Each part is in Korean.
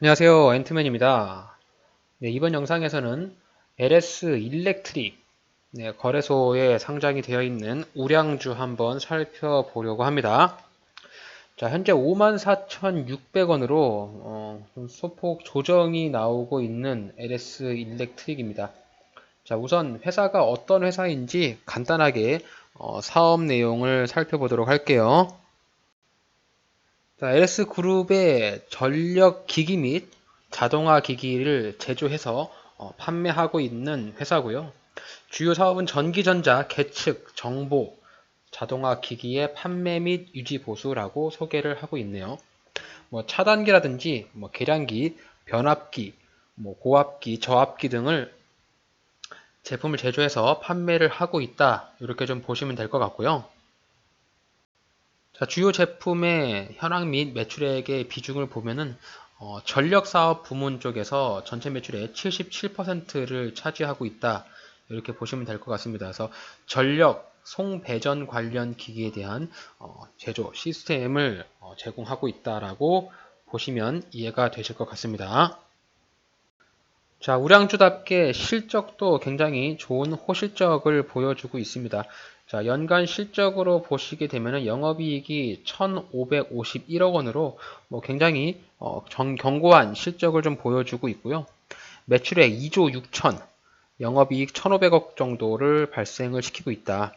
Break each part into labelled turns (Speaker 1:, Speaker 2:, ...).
Speaker 1: 안녕하세요. 앤트맨입니다. 네, 이번 영상에서는 LS 일렉트릭 네, 거래소에 상장이 되어 있는 우량주 한번 살펴보려고 합니다. 자, 현재 54,600원으로 어, 좀 소폭 조정이 나오고 있는 LS 일렉트릭입니다. 자, 우선 회사가 어떤 회사인지 간단하게 어, 사업 내용을 살펴보도록 할게요. 자, LS 그룹의 전력 기기 및 자동화 기기를 제조해서 어, 판매하고 있는 회사고요. 주요 사업은 전기전자, 계측, 정보, 자동화 기기의 판매 및 유지 보수라고 소개를 하고 있네요. 뭐 차단기라든지 뭐 계량기, 변압기, 뭐 고압기, 저압기 등을 제품을 제조해서 판매를 하고 있다. 이렇게 좀 보시면 될 것 같고요. 자, 주요 제품의 현황 및 매출액의 비중을 보면은 어, 전력 사업 부문 쪽에서 전체 매출의 77%를 차지하고 있다. 이렇게 보시면 될 것 같습니다. 그래서 전력 송배전 관련 기기에 대한 어, 제조 시스템을 어, 제공하고 있다라고 보시면 이해가 되실 것 같습니다. 자, 우량주답게 실적도 굉장히 좋은 호실적을 보여주고 있습니다. 자, 연간 실적으로 보시게 되면 영업이익이 1,551억 원으로 뭐 굉장히 어, 정, 견고한 실적을 좀 보여주고 있고요. 매출액 2조 6천, 영업이익 1,500억 정도를 발생을 시키고 있다.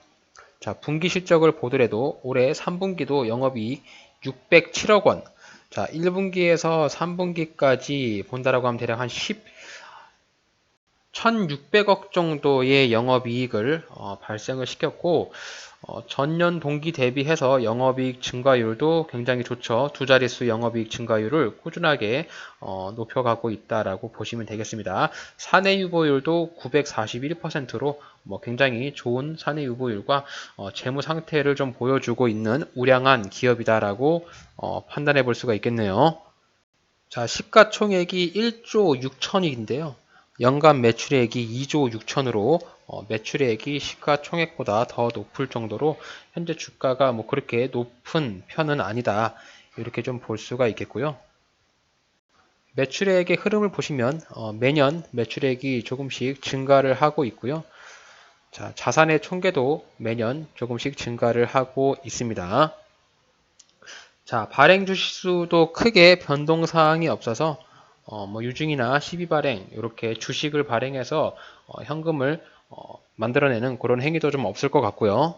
Speaker 1: 자, 분기 실적을 보더라도 올해 3분기도 영업이익 607억 원. 자, 1분기에서 3분기까지 본다라고 하면 대략 한 10, 1,600억 정도의 영업이익을 어, 발생을 시켰고 어, 전년 동기 대비해서 영업이익 증가율도 굉장히 좋죠. 두 자릿수 영업이익 증가율을 꾸준하게 어, 높여가고 있다라고 보시면 되겠습니다. 사내 유보율도 941%로 뭐 굉장히 좋은 사내 유보율과 어, 재무 상태를 좀 보여주고 있는 우량한 기업이다라고 어, 판단해 볼 수가 있겠네요. 자, 시가총액이 1조 6천억인데요. 연간 매출액이 2조 6천으로 어, 매출액이 시가총액보다 더 높을 정도로 현재 주가가 뭐 그렇게 높은 편은 아니다. 이렇게 좀 볼 수가 있겠고요. 매출액의 흐름을 보시면 어, 매년 매출액이 조금씩 증가를 하고 있고요. 자, 자산의 총계도 매년 조금씩 증가를 하고 있습니다. 자, 발행 주식수도 크게 변동 사항이 없어서 어, 뭐 유증이나 12발행 이렇게 주식을 발행해서 어, 현금을 어, 만들어내는 그런 행위도 좀 없을 것 같고요.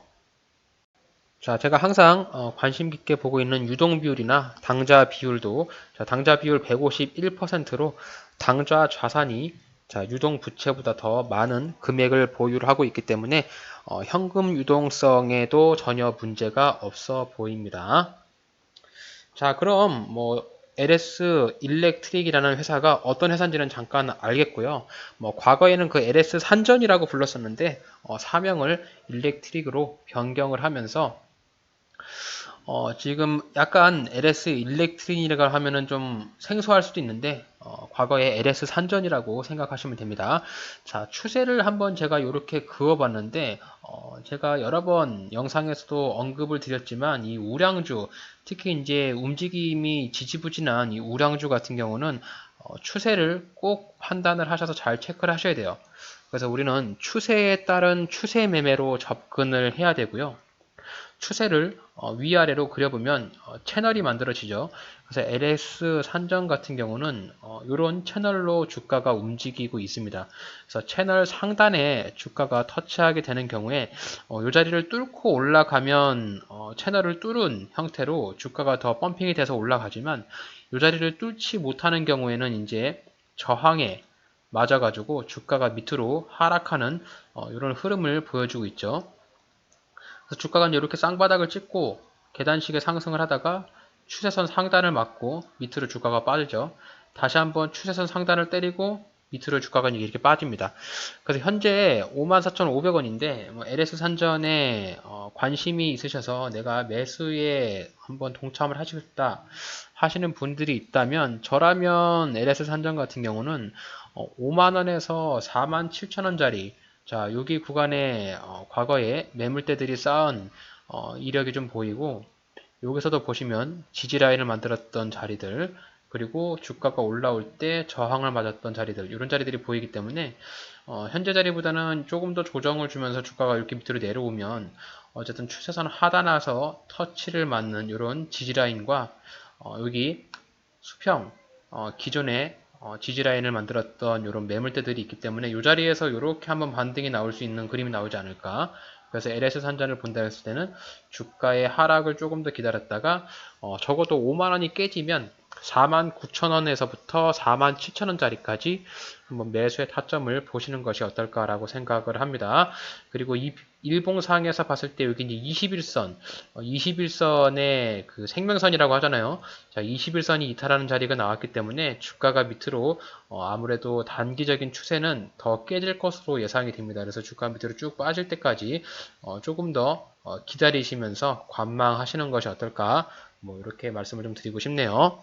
Speaker 1: 자, 제가 항상 어, 관심 깊게 보고 있는 유동 비율이나 당좌 비율도 자, 당좌 비율 151%로 당좌 자산이 자, 유동 부채보다 더 많은 금액을 보유를 하고 있기 때문에 어, 현금 유동성에도 전혀 문제가 없어 보입니다. 자, 그럼 뭐 LS 일렉트릭이라는 회사가 어떤 회사인지는 잠깐 알겠고요. 뭐 과거에는 그 LS 산전이라고 불렀었는데 어, 사명을 일렉트릭으로 변경을 하면서 어, 지금 약간 LS 일렉트릭이라고 하면은 좀 생소할 수도 있는데 어, 과거에 LS 산전이라고 생각하시면 됩니다. 자, 추세를 한번 제가 이렇게 그어봤는데 어, 제가 여러 번 영상에서도 언급을 드렸지만 이 우량주 특히 이제 움직임이 지지부진한 이 우량주 같은 경우는 어, 추세를 꼭 판단을 하셔서 잘 체크를 하셔야 돼요. 그래서 우리는 추세에 따른 추세 매매로 접근을 해야 되고요. 추세를 어, 위아래로 그려보면 어, 채널이 만들어지죠. 그래서 LS 산정 같은 경우는 이런 어, 채널로 주가가 움직이고 있습니다. 그래서 채널 상단에 주가가 터치하게 되는 경우에 이 자리를 뚫고 올라가면 채널을 뚫은 형태로 주가가 더 펌핑이 돼서 올라가지만 이 자리를 뚫지 못하는 경우에는 이제 저항에 맞아가지고 주가가 밑으로 하락하는 이런 흐름을 보여주고 있죠. 주가가 이렇게 쌍바닥을 찍고 계단식의 상승을 하다가 추세선 상단을 맞고 밑으로 주가가 빠지죠. 다시 한번 추세선 상단을 때리고 밑으로 주가가 이렇게 빠집니다. 그래서 현재 54,500원인데 뭐 LS 산전에 어 관심이 있으셔서 내가 매수에 한번 동참을 하시고 싶다 하시는 분들이 있다면 저라면 LS 산전 같은 경우는 어 5만 원에서 47,000원짜리 자, 여기 구간에 어, 과거에 매물대들이 쌓은 어, 이력이 좀 보이고 여기서도 보시면 지지라인을 만들었던 자리들 그리고 주가가 올라올 때 저항을 맞았던 자리들 이런 자리들이 보이기 때문에 어, 현재 자리보다는 조금 더 조정을 주면서 주가가 이렇게 밑으로 내려오면 어쨌든 추세선 하단에서 터치를 맞는 이런 지지라인과 어, 여기 수평 어, 기존에 어, 지지라인을 만들었던 이런 매물대들이 있기 때문에 이 자리에서 이렇게 한번 반등이 나올 수 있는 그림이 나오지 않을까 그래서 LS 산전을 본다 했을 때는 주가의 하락을 조금 더 기다렸다가 어, 적어도 5만원이 깨지면 4만 9천원에서부터 4만 7천원짜리까지 한번 매수의 타점을 보시는 것이 어떨까라고 생각을 합니다. 그리고 이 일봉상에서 봤을 때 여기 이제 21선, 21선의 그 생명선이라고 하잖아요. 자, 21선이 이탈하는 자리가 나왔기 때문에 주가가 밑으로 어, 아무래도 단기적인 추세는 더 깨질 것으로 예상이 됩니다. 그래서 주가 밑으로 쭉 빠질 때까지 어, 조금 더 어, 기다리시면서 관망하시는 것이 어떨까? 뭐 이렇게 말씀을 좀 드리고 싶네요.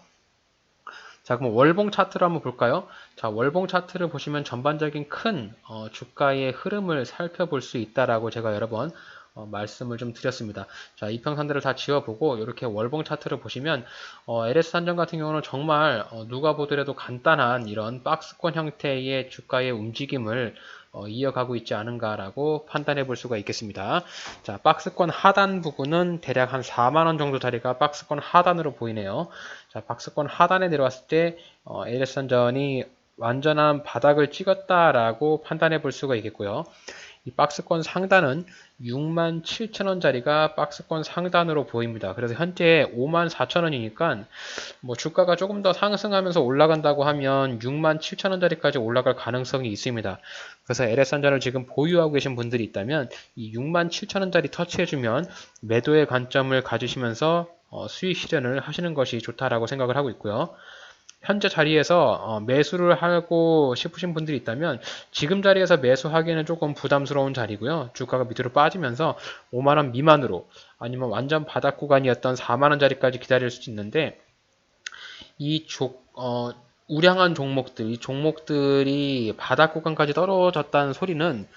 Speaker 1: 자, 그럼 월봉 차트를 한번 볼까요? 자, 월봉 차트를 보시면 전반적인 큰 어, 주가의 흐름을 살펴볼 수 있다라고 제가 여러 번 어, 말씀을 좀 드렸습니다. 자, 이평선들을 다 지워보고 이렇게 월봉 차트를 보시면 어, LS 산정 같은 경우는 정말 어, 누가 보더라도 간단한 이런 박스권 형태의 주가의 움직임을 어, 이어가고 있지 않은가라고 판단해 볼 수가 있겠습니다. 자, 박스권 하단 부분은 대략 한 4만원 정도 자리가 박스권 하단으로 보이네요. 자, 박스권 하단에 내려왔을 때 어, LS 산전이 완전한 바닥을 찍었다라고 판단해 볼 수가 있겠고요. 이 박스권 상단은 6만 7천 원짜리가 박스권 상단으로 보입니다. 그래서 현재 5만 4천 원이니까 뭐 주가가 조금 더 상승하면서 올라간다고 하면 6만 7천 원짜리까지 올라갈 가능성이 있습니다. 그래서 LS한전을 지금 보유하고 계신 분들이 있다면 이 6만 7천 원짜리 터치해주면 매도의 관점을 가지시면서 어, 수익 실현을 하시는 것이 좋다라고 생각을 하고 있고요. 현재 자리에서 어, 매수를 하고 싶으신 분들이 있다면 지금 자리에서 매수하기에는 조금 부담스러운 자리고요. 주가가 밑으로 빠지면서 5만원 미만으로 아니면 완전 바닥 구간이었던 4만원 자리까지 기다릴 수 있는데 이 조, 어, 우량한 종목들, 이 종목들이 바닥 구간까지 떨어졌다는 소리는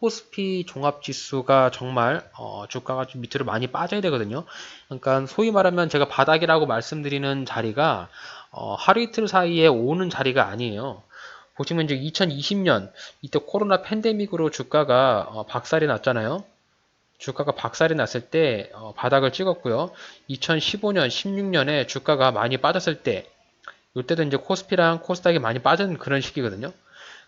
Speaker 1: 코스피 종합지수가 정말 어, 주가가 좀 밑으로 많이 빠져야 되거든요. 그러니까 소위 말하면 제가 바닥이라고 말씀드리는 자리가 어, 하루 이틀 사이에 오는 자리가 아니에요. 보시면 이제 2020년 이때 코로나 팬데믹으로 주가가 어, 박살이 났잖아요. 주가가 박살이 났을 때 어, 바닥을 찍었고요. 2015년, 16년에 주가가 많이 빠졌을 때 이때도 이제 코스피랑 코스닥이 많이 빠진 그런 시기거든요.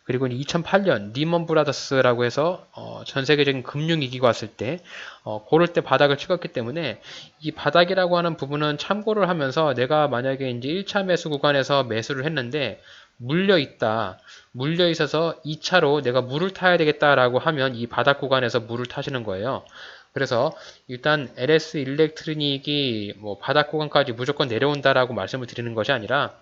Speaker 1: 그리고 2008년 리먼 브라더스라고 해서 어, 전 세계적인 금융 위기가 왔을 때 어, 고를 때 바닥을 찍었기 때문에 이 바닥이라고 하는 부분은 참고를 하면서 내가 만약에 이제 1차 매수 구간에서 매수를 했는데 물려 있다. 물려 있어서 2차로 내가 물을 타야 되겠다라고 하면 이 바닥 구간에서 물을 타시는 거예요. 그래서 일단 LS 일렉트리닉이 뭐 바닥 구간까지 무조건 내려온다라고 말씀을 드리는 것이 아니라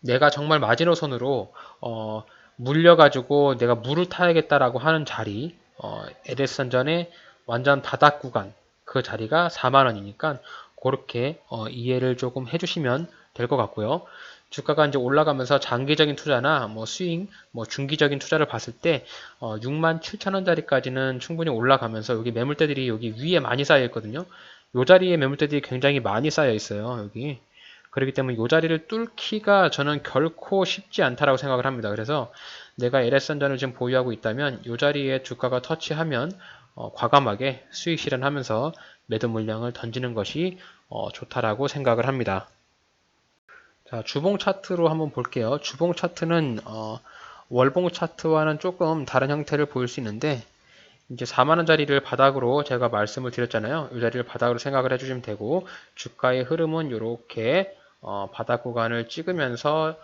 Speaker 1: 내가 정말 마지노선으로 어 물려가지고 내가 물을 타야겠다라고 하는 자리, 어, 에데스선전의 완전 바닥 구간, 그 자리가 4만원이니까 그렇게 어, 이해를 조금 해주시면 될 것 같고요. 주가가 이제 올라가면서 장기적인 투자나 뭐 스윙, 뭐 중기적인 투자를 봤을 때 어, 6만 7천 원짜리까지는 충분히 올라가면서 여기 매물대들이 여기 위에 많이 쌓여 있거든요. 이 자리에 매물대들이 굉장히 많이 쌓여 있어요. 여기 그렇기 때문에 이 자리를 뚫기가 저는 결코 쉽지 않다라고 생각을 합니다. 그래서 내가 LS선전을 지금 보유하고 있다면 이 자리에 주가가 터치하면 어, 과감하게 수익 실현하면서 매도 물량을 던지는 것이 어, 좋다라고 생각을 합니다. 자, 주봉 차트로 한번 볼게요. 주봉 차트는 어, 월봉 차트와는 조금 다른 형태를 보일 수 있는데 이제 4만원짜리를 바닥으로 제가 말씀을 드렸잖아요. 이 자리를 바닥으로 생각을 해주시면 되고 주가의 흐름은 이렇게 어, 바닥 구간을 찍으면서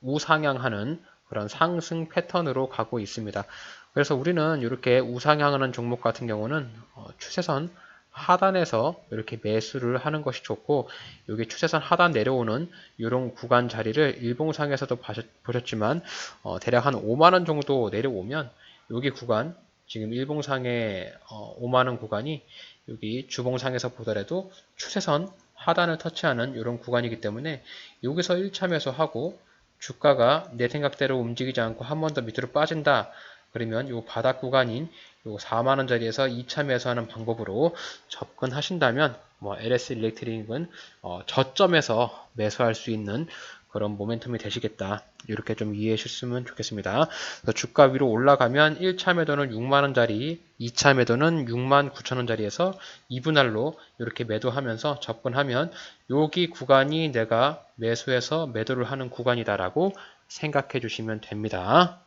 Speaker 1: 우상향하는 그런 상승 패턴으로 가고 있습니다. 그래서 우리는 이렇게 우상향하는 종목 같은 경우는 어, 추세선 하단에서 이렇게 매수를 하는 것이 좋고 여기 추세선 하단 내려오는 이런 구간 자리를 일봉상에서도 보셨지만 어, 대략 한 5만원 정도 내려오면 여기 구간 지금 일봉상의 어, 5만원 구간이 여기 주봉상에서 보더라도 추세선 하단을 터치하는 이런 구간이기 때문에 여기서 1차 매수하고 주가가 내 생각대로 움직이지 않고 한 번 더 밑으로 빠진다 그러면 요 바닥 구간인 요 4만 원짜리에서 2차 매수하는 방법으로 접근하신다면 뭐 LS 일렉트릭은 어, 저점에서 매수할 수 있는 그런 모멘텀이 되시겠다. 이렇게 좀 이해해 주셨으면 좋겠습니다. 주가 위로 올라가면 1차 매도는 6만원짜리, 2차 매도는 6만 9천원짜리에서 2분할로 이렇게 매도하면서 접근하면 여기 구간이 내가 매수해서 매도를 하는 구간이다라고 생각해 주시면 됩니다.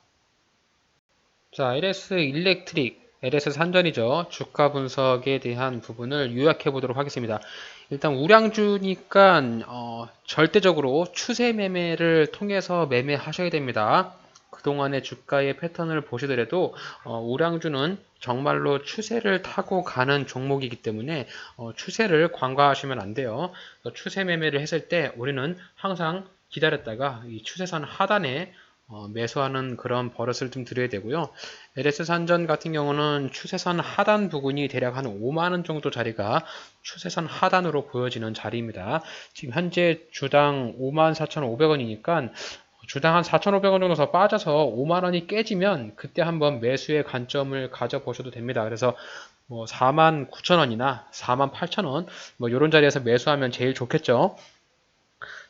Speaker 1: 자, LS 일렉트릭, LS 산전이죠. 주가 분석에 대한 부분을 요약해 보도록 하겠습니다. 일단 우량주니까 어, 절대적으로 추세 매매를 통해서 매매하셔야 됩니다. 그동안의 주가의 패턴을 보시더라도 어, 우량주는 정말로 추세를 타고 가는 종목이기 때문에 어, 추세를 관과하시면 안 돼요. 추세 매매를 했을 때 우리는 항상 기다렸다가 이 추세선 하단에 어, 매수하는 그런 버릇을 좀 들여야 되고요. LS 산전 같은 경우는 추세선 하단 부근이 대략 한 5만원 정도 자리가 추세선 하단으로 보여지는 자리입니다. 지금 현재 주당 54,500원이니까 주당 한 4,500원 정도 더 빠져서 5만원이 깨지면 그때 한번 매수의 관점을 가져보셔도 됩니다. 그래서 뭐 4만 9천원이나 4만 8천원 뭐 이런 자리에서 매수하면 제일 좋겠죠.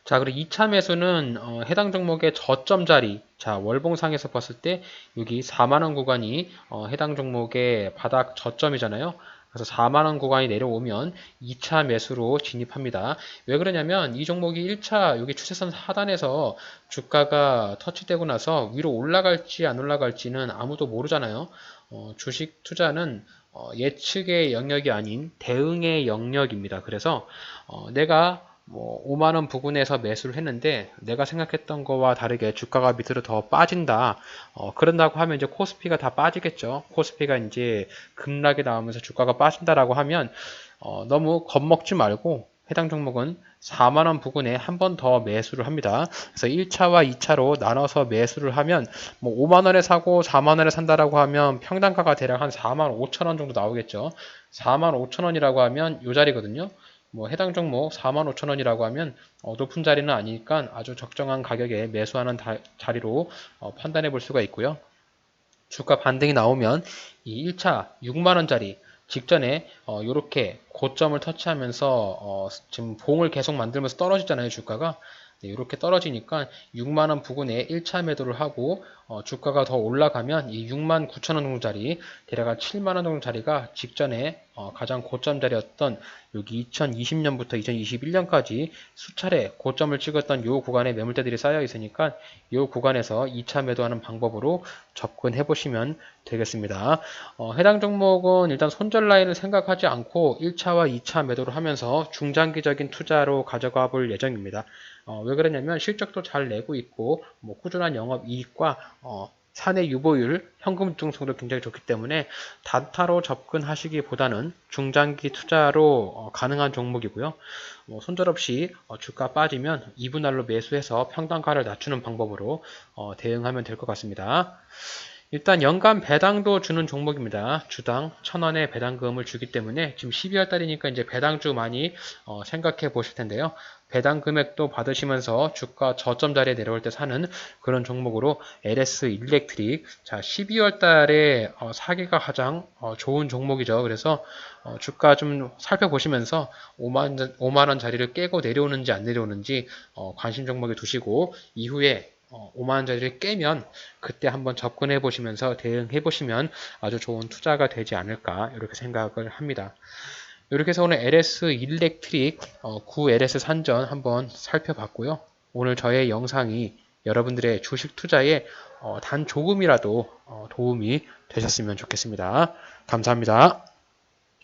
Speaker 1: 자, 그리고 2차 매수는 어, 해당 종목의 저점 자리, 자 월봉상에서 봤을 때 여기 4만원 구간이 어, 해당 종목의 바닥 저점이잖아요. 그래서 4만원 구간이 내려오면 2차 매수로 진입합니다. 왜 그러냐면 이 종목이 1차 여기 추세선 하단에서 주가가 터치되고 나서 위로 올라갈지 안 올라갈지는 아무도 모르잖아요. 어, 주식 투자는 어, 예측의 영역이 아닌 대응의 영역입니다. 그래서 어, 내가 뭐 5만 원 부근에서 매수를 했는데 내가 생각했던 거와 다르게 주가가 밑으로 더 빠진다. 어, 그런다고 하면 이제 코스피가 다 빠지겠죠. 코스피가 이제 급락이 나오면서 주가가 빠진다라고 하면 어, 너무 겁먹지 말고 해당 종목은 4만 원 부근에 한 번 더 매수를 합니다. 그래서 1차와 2차로 나눠서 매수를 하면 뭐 5만 원에 사고 4만 원에 산다라고 하면 평단가가 대략 한 4만 5천 원 정도 나오겠죠. 4만 5천 원이라고 하면 이 자리거든요. 뭐 해당 종목 45,000원이라고 하면 어, 높은 자리는 아니니까 아주 적정한 가격에 매수하는 다, 자리로 어, 판단해 볼 수가 있고요. 주가 반등이 나오면 이 1차 6만원짜리 직전에 어, 이렇게 고점을 터치하면서 어, 지금 봉을 계속 만들면서 떨어지잖아요 주가가 네, 이렇게 떨어지니까 6만원 부근에 1차 매도를 하고 어, 주가가 더 올라가면 이 6만 9천원 정도짜리 대략 7만원 정도짜리가 직전에 어, 가장 고점 자리였던 여기 2020년부터 2021년까지 수차례 고점을 찍었던 이 구간에 매물대들이 쌓여 있으니까 이 구간에서 2차 매도하는 방법으로 접근해 보시면 되겠습니다. 어, 해당 종목은 일단 손절 라인을 생각하지 않고 1차와 2차 매도를 하면서 중장기적인 투자로 가져가 볼 예정입니다. 어, 왜 그러냐면 실적도 잘 내고 있고 뭐 꾸준한 영업 이익과 어, 사내 유보율, 현금 유통성도 굉장히 좋기 때문에 단타로 접근하시기보다는 중장기 투자로 어, 가능한 종목이고요. 뭐 손절 없이 어, 주가 빠지면 2분할로 매수해서 평단가를 낮추는 방법으로 어, 대응하면 될 것 같습니다. 일단 연간 배당도 주는 종목입니다. 주당 1000원의 배당금을 주기 때문에 지금 12월 달이니까 이제 배당주 많이 어, 생각해 보실 텐데요. 배당 금액도 받으시면서 주가 저점 자리에 내려올 때 사는 그런 종목으로 LS 일렉트릭 자 12월 달에 어, 사기가 가장 어, 좋은 종목이죠. 그래서 어, 주가 좀 살펴보시면서 5만, 5만 원 자리를 깨고 내려오는지 안 내려오는지 어, 관심 종목에 두시고 이후에 5만원짜리를 어, 깨면 그때 한번 접근해 보시면서 대응해 보시면 아주 좋은 투자가 되지 않을까 이렇게 생각을 합니다. 이렇게 해서 오늘 LS 일렉트릭 어, 9 LS 산전 한번 살펴봤고요. 오늘 저의 영상이 여러분들의 주식 투자에 어, 단 조금이라도 어, 도움이 되셨으면 좋겠습니다. 감사합니다.